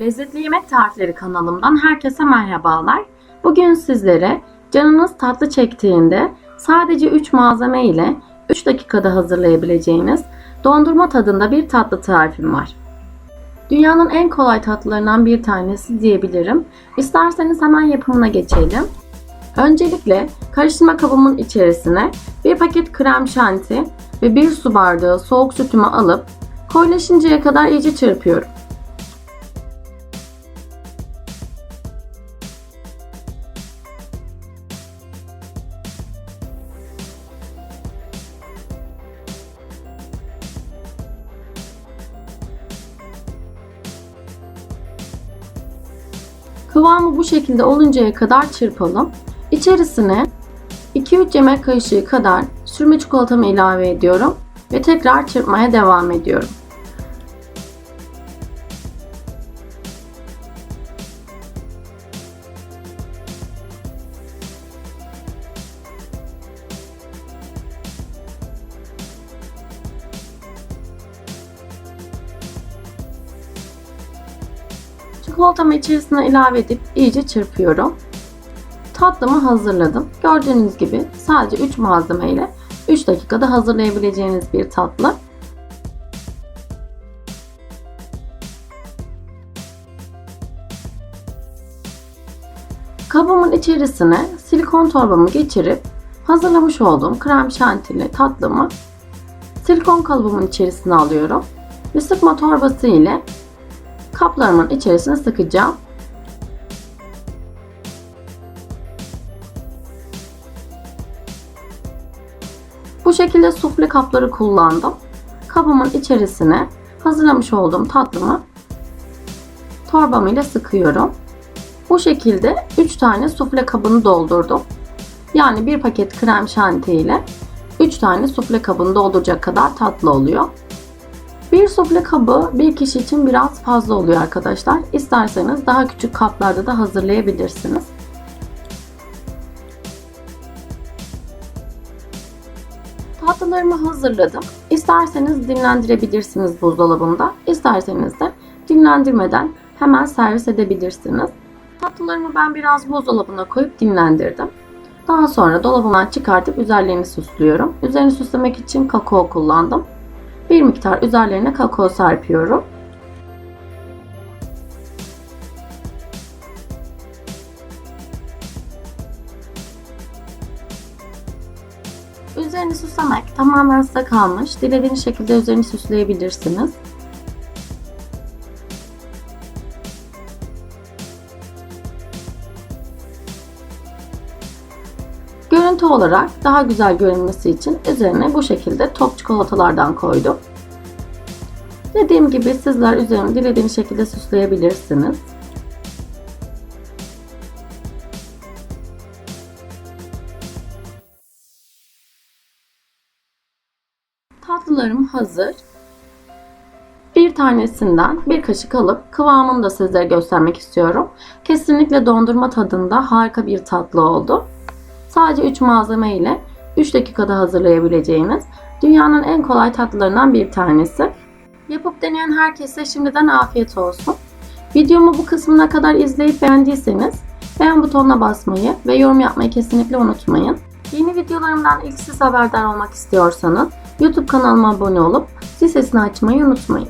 Lezzetli Yemek Tarifleri kanalımdan herkese merhabalar. Bugün sizlere canınız tatlı çektiğinde sadece 3 malzeme ile 3 dakikada hazırlayabileceğiniz dondurma tadında bir tatlı tarifim var. Dünyanın en kolay tatlılarından bir tanesi diyebilirim. İsterseniz hemen yapımına geçelim. Öncelikle karıştırma kabımın içerisine bir paket krem şanti ve bir su bardağı soğuk sütümü alıp koyulaşıncaya kadar iyice çırpıyorum. Kıvamı bu şekilde oluncaya kadar çırpalım. İçerisine 2-3 yemek kaşığı kadar sürme çikolatamı ilave ediyorum ve tekrar çırpmaya devam ediyorum. Çikolatamı içerisine ilave edip iyice çırpıyorum. Tatlımı hazırladım. Gördüğünüz gibi sadece 3 malzeme ile 3 dakikada hazırlayabileceğiniz bir tatlı. Kabımın içerisine silikon torbamı geçirip hazırlamış olduğum krem şantili tatlımı silikon kalıbımın içerisine alıyorum ve sıkma torbası ile kaplarımın içerisine sıkacağım. Bu şekilde sufle kapları kullandım. Kabımın içerisine hazırlamış olduğum tatlımı torbam ile sıkıyorum. Bu şekilde 3 tane sufle kabını doldurdum. Yani bir paket krem şanti ile 3 tane sufle kabını dolduracak kadar tatlı oluyor. Bir sufle kabı bir kişi için biraz fazla oluyor arkadaşlar. İsterseniz daha küçük kaplarda da hazırlayabilirsiniz. Tatlılarımı hazırladım. İsterseniz dinlendirebilirsiniz buzdolabında. İsterseniz de dinlendirmeden hemen servis edebilirsiniz. Tatlılarımı ben biraz buzdolabına koyup dinlendirdim. Daha sonra dolabımdan çıkartıp üzerlerini süslüyorum. Üzerini süslemek için kakao kullandım. Bir miktar üzerlerine kakao serpiyorum. Üzerini süslemek tamamen size kalmış. Dilediğiniz şekilde üzerini süsleyebilirsiniz. Görüntü olarak daha güzel görünmesi için üzerine bu şekilde top çikolatalardan koydum. Dediğim gibi sizler üzerini dilediğiniz şekilde süsleyebilirsiniz. Tatlılarım hazır. Bir tanesinden bir kaşık alıp kıvamını da sizlere göstermek istiyorum. Kesinlikle dondurma tadında harika bir tatlı oldu. Sadece 3 malzeme ile 3 dakikada hazırlayabileceğiniz dünyanın en kolay tatlılarından bir tanesi. Yapıp deneyen herkese şimdiden afiyet olsun. Videomu bu kısmına kadar izleyip beğendiyseniz beğen butonuna basmayı ve yorum yapmayı kesinlikle unutmayın. Yeni videolarımdan ilk siz haberdar olmak istiyorsanız YouTube kanalıma abone olup zil sesini açmayı unutmayın.